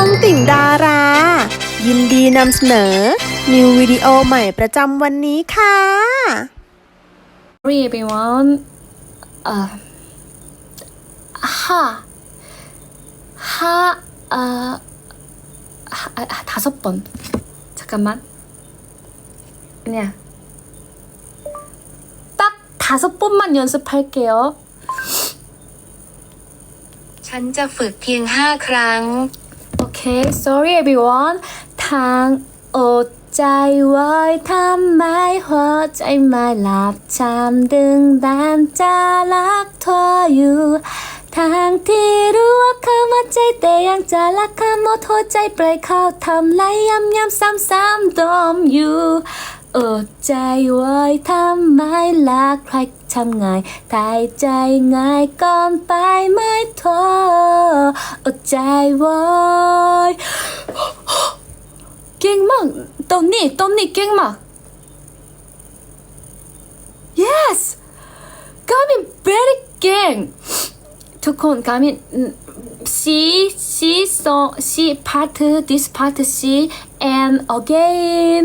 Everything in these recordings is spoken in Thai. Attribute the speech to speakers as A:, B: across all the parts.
A: องติ่งดารา ยินดีนำเสนอ นิววิดีโอใหม่ประจำวันนี้ค่ะ
B: Sorry everyone. Uh, 하, 하, 아, 하, 아, 아, 다섯 번. 잠깐만. 그냥 딱 다섯 번만 연습할게요.
C: ฉันจะฝึกเพียงห้าครั้ง
B: Okay, sorry everyone. ทางอดใจไว้ทำไมหัวใจไม่หลับจำดึงดันจะรักเธออยู่ทางที่รู้ว่าเขามาใจแต่ยังจะรักเขาหมดหัวใจปล่อยเขาทำไรย้ำย้ำซ้ำซ้ำดมอยู่ อดใจไว้ทำไมรักใครทำไงตายใจง่ายก่อนไปไม่โทออดใจไว้ เก่งมากตอนนี้ตอนนี้เก่งมาก yes กามิน very เก่งทุกคนกามิน she she song she part this part she and again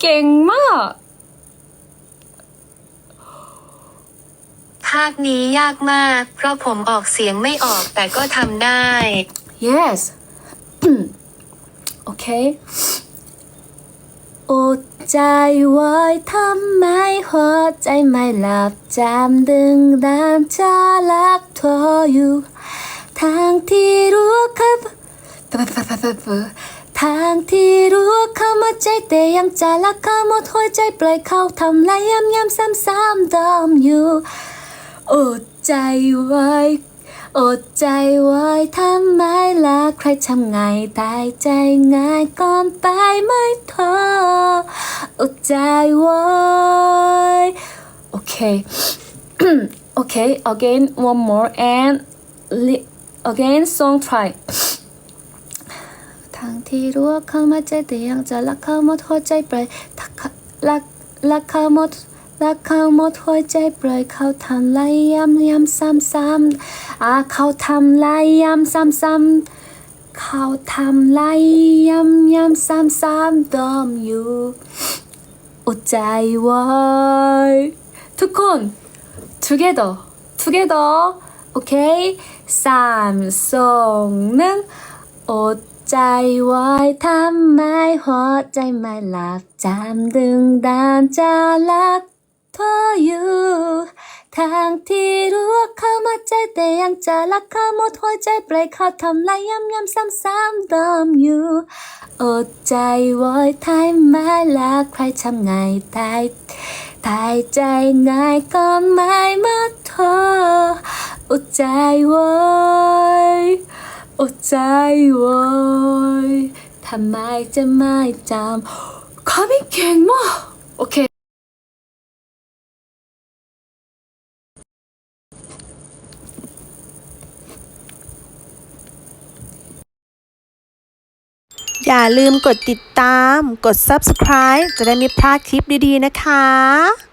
B: เก่งมาก
C: ภาคนี้ยากมาก เพราะผมออกเสียงไม่ออกแต่ก็ทำได้
B: yes okay อดใจไว้ทำไมหัวใจไม่หลับจำดึงดันจะรักเธออยู่ทางที่รู้ครับ ทางที่รู้เขามาใจแต่ยังจะรักเขาหมดหัวใจปล่อยเขาทำไรย้ำย้ำซ้ำซ้ำดมอยู่อดใจไว้อดใจไว้ทำไมล่ะใครทำไงตายใจง่ายก่อนไปไม่ท้ออดใจไว้โอเคโอเค again one more and again song try ทางที่รู้ว่าเขามาใจแต่ยังจะรักเขาหมดหัวใจปล่อยรักรักเขาหมดรักเขาหมดหัวใจปล่อยเขาทำไรย้ำย้ำซ้ำซ้ำอ่าเขาทำไรย้ำซ้ำซ้ำเขาทำไรย้ำย้ำซ้ำซ้ำดอมอยู่อดใจไว้ทุกคน together together โอเคสามสองหนึ่งอด ใจไว้ทำไมหัวใจไม่หลับจำดึงดานจะรักเธออยู่ทางที่รู้ว่าเขามาใจแต่ยังจะรักเขาหมดหัวใจปล่อยเขาทำไรย้ำย้ำซ้ำซ้ำดมอยู่อดใจไว้ทำไมรักใครทำไงตายตายใจง่ายก็ไม่มาโทษอดใจว้อ ดใจไว้ทำไมจะไม่จำเขาไม่เก่งมากโอเค
A: อย่าลืมกดติดตาม กด subscribe จะได้ไม่พลาดคลิปดี ๆ นะคะ